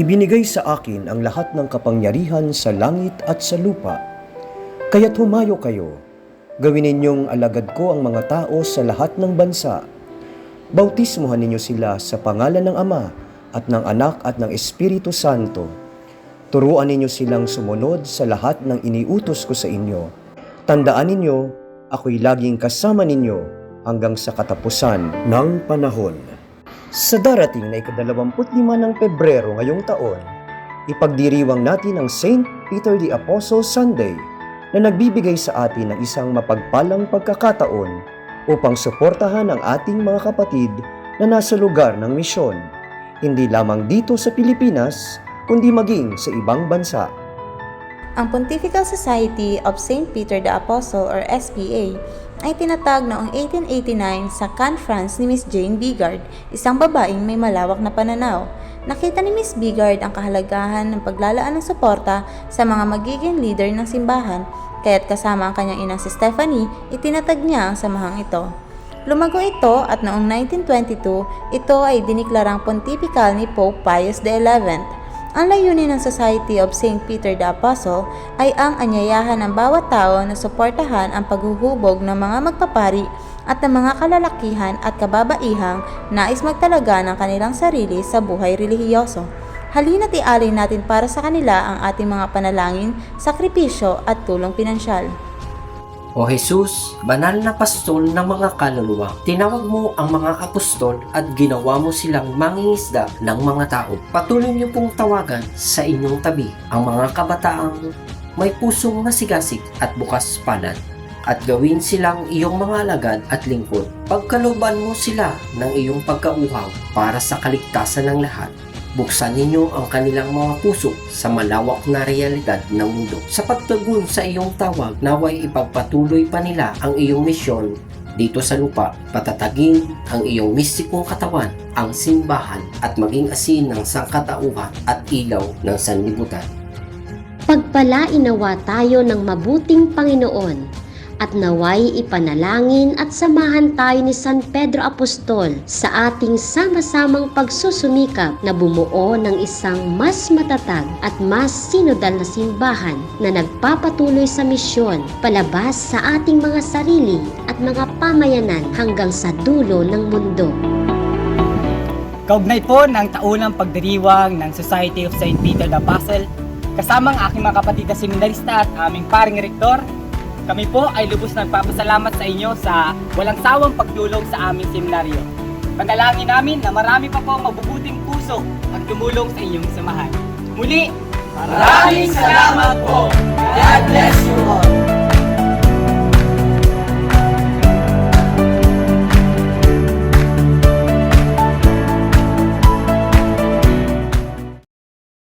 Ibinigay sa akin ang lahat ng kapangyarihan sa langit at sa lupa. Kaya't humayo kayo. Gawin ninyong alagad ko ang mga tao sa lahat ng bansa. Bautismuhan ninyo sila sa pangalan ng Ama at ng Anak at ng Espiritu Santo. Turuan ninyo silang sumunod sa lahat ng iniutos ko sa inyo. Tandaan ninyo, ako'y laging kasama ninyo hanggang sa katapusan ng panahon. Sa darating na ikadalawamput lima ng Pebrero ngayong taon, ipagdiriwang natin ang St. Peter the Apostle Sunday na nagbibigay sa atin ng isang mapagpalang pagkakataon upang suportahan ang ating mga kapatid na nasa lugar ng misyon, hindi lamang dito sa Pilipinas, kundi maging sa ibang bansa. Ang Pontifical Society of St. Peter the Apostle or SPA ay tinatag noong 1889 sa conference ni Miss Jane Bigard, isang babaeng may malawak na pananaw. Nakita ni Miss Bigard ang kahalagahan ng paglalaan ng suporta sa mga magiging leader ng simbahan, kaya't kasama ang kanyang inang si Stephanie, itinatag niya ang samahang ito. Lumago ito at noong 1922, ito ay diniklarang pontifical ni Pope Pius XI. Ang layunin ng Society of St. Peter the Apostle ay ang anyayahan ng bawat tao na suportahan ang paghuhubog ng mga magpapari at ng mga kalalakihan at kababaihang nais magtalaga ng kanilang sarili sa buhay relihiyoso. Halina't ialay natin para sa kanila ang ating mga panalangin, sakripisyo at tulong pinansyal. O Jesus, banal na pastol ng mga kaluluwa, tinawag mo ang mga apostol at ginawa mo silang mangingisda ng mga tao. Patuloy niyo pong tawagan sa inyong tabi ang mga kabataang may pusong masigasig at bukas palad at gawin silang iyong mga alagad at lingkod. Pagkaluban mo sila ng iyong pagkauhaw para sa kaligtasan ng lahat. Buksan ninyo ang kanilang mga puso sa malawak na realidad ng mundo. Sa pagtugon sa iyong tawag, naway ipagpatuloy pa nila ang iyong misyon dito sa lupa, patatagin ang iyong mistikong katawan, ang simbahan at maging asin ng sangkatauhan at ilaw ng sanlibutan. Pagpalain nawa tayo ng mabuting Panginoon at naway ipanalangin at samahan tayo ni San Pedro Apostol sa ating sama-samang pagsusumikap na bumuo ng isang mas matatag at mas sinodal na simbahan na nagpapatuloy sa misyon palabas sa ating mga sarili at mga pamayanan hanggang sa dulo ng mundo. Kaugnay po ng taunang pagdiriwang ng Society of St. Peter the Apostle, kasama ang aking mga kapatid na seminarista at aming paring rektor, kami po ay lubos na nagpapasalamat sa inyo sa walang sawang pagdulong sa aming seminaryo. Panalangin namin na marami pa po mabubuting puso at tumulong sa inyong samahan. Muli, maraming salamat po!